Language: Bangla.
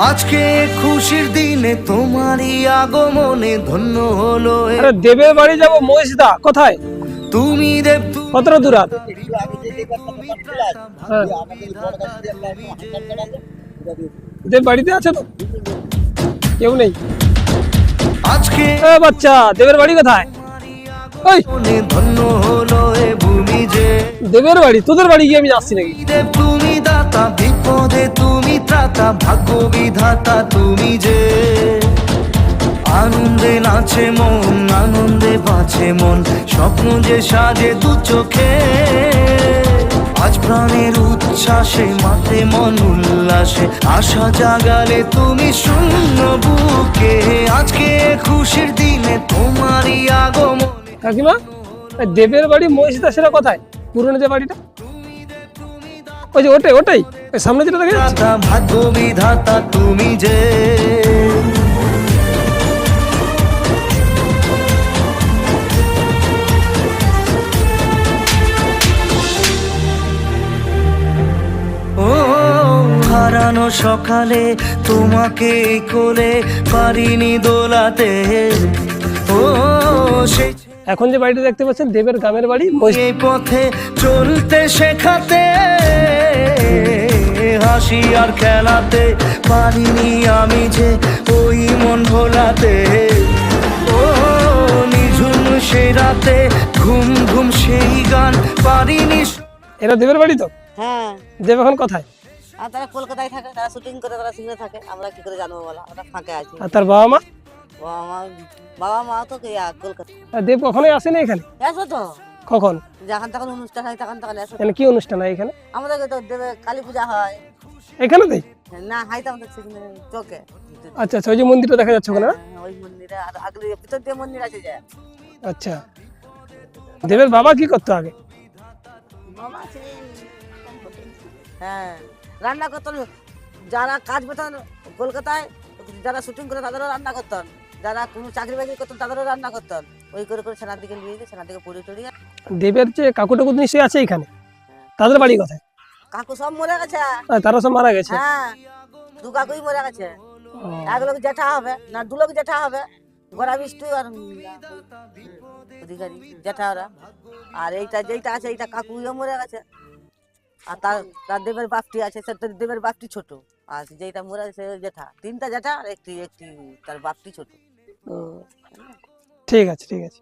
আজকে খুশির দিনে তোমারই আগমনে ধন্য হলো আরে দেবের বাড়ি যাব মহিষদা কোথায়? তুমি দেব কতটা দূর আর হ্যাঁ। দেব বাড়িতে আছে তো? কেউ নেই। আজকে এ বাচ্চা দেবের বাড়ি কোথায়? ওই। ধন্য হলো এ ভূমি যে। দেবের বাড়ি তোদের বাড়ি গিয়ে আমি যাচ্ছি নাকি? দেব তুমি দাতা বিপদে তুমি ত্রাতা ভাগ্য বিধাতা তুমি যে। আনন্দে নাচে মন, আনন্দে বাঁচে মন, স্বপ্ন যে সাজে দু চোখে। আজ প্রাণের উচ্ছ্বাসে মাতে মন উল্লাসে, আশা জাগালে তুমি শূন্য বুকে। আজকে খুশির দিনে তোমারই আগমনে। কাকিমা, দেবের বাড়ি মহিষদা সেটা কোথায়? পুরনো যে বাড়িটা? ওই যে ওটাই ওটাই। ওই সামনে যেটা দেখা ভাগ্য বিধাতা তুমি যে। হারানো সকালে তোমাকে কোলে পারিনি দোলাতে। ও, সেই এখন যে বাড়িটা দেখতে পাচ্ছেন দেবের গ্রামের বাড়ি এই পথে চলতে শেখাতে হাসি আর খেলাতে পারিনি আমি যে ওই মন ভোলাতে। ও নিঝুম সে রাতে ঘুম ঘুম সেই গান পারিনি। এরা দেবের বাড়ি তো? হ্যাঁ। দেব এখন কোথায়? আর তারা কলকাতায় থাকে তারা শুটিং করে তারা সিঙ্গে থাকে আমরা কি করে জানব বলা? আমরা ফাঁকে আছি। আর তার বাবা মা? ও আমার বাবা মা তো কলকাতা দেব কখনোই আসেনি এখানে? এসো তো। কখন? যখন তখন অনুষ্ঠান হয় তখন তখন এসো এখানে কি অনুষ্ঠান হয় এখানে? আমাদের তো দেবে কালী পূজা হয়। না সেখানে চোখে আচ্ছা আচ্ছা ওই যে মন্দিরটা দেখা যাচ্ছে ওখানে হ্যাঁ, ওই মন্দিরে আর আগলে ভিতর দিয়ে মন্দির আছে যে। আচ্ছা। দেবের বাবা কি করতো আগে? হ্যাঁ রান্না করতেন। যারা কাজ পেতেন কলকাতায় যারা শুটিং করে তাদেরও রান্না করতেন। যারা কোনো চাকরি বাকরি করতেন তাদেরও রান্না করতেন। ওই করে করে সেনার দিকে নিয়ে গিয়ে সেনার দিকে পড়ে টড়িয়ে দেবের যে কাকু টাকু নিশ্চয়ই আছে এখানে? তাদের বাড়ি কোথায়? কাকু সব মরে গেছে। আর তারা সব মারা গেছে। হ্যাঁ দু কাকুই মরে গেছে। এক লোক জেঠা হবে না দু লোক জেঠা হবে। গোড়া বিষ্টু আর অধিকারী জেঠা ওরা আর এইটা যেইটা আছে এইটা কাকুইও মরে গেছে। আর তার তার দেবের বাপটি আছে সে তো দেবের বাপটি ছোট। আর যেইটা মরে গেছে জেঠা। তিনটা জেঠা আর একটি একটি তার বাপটি ছোট। ঠিক আছে ঠিক আছে।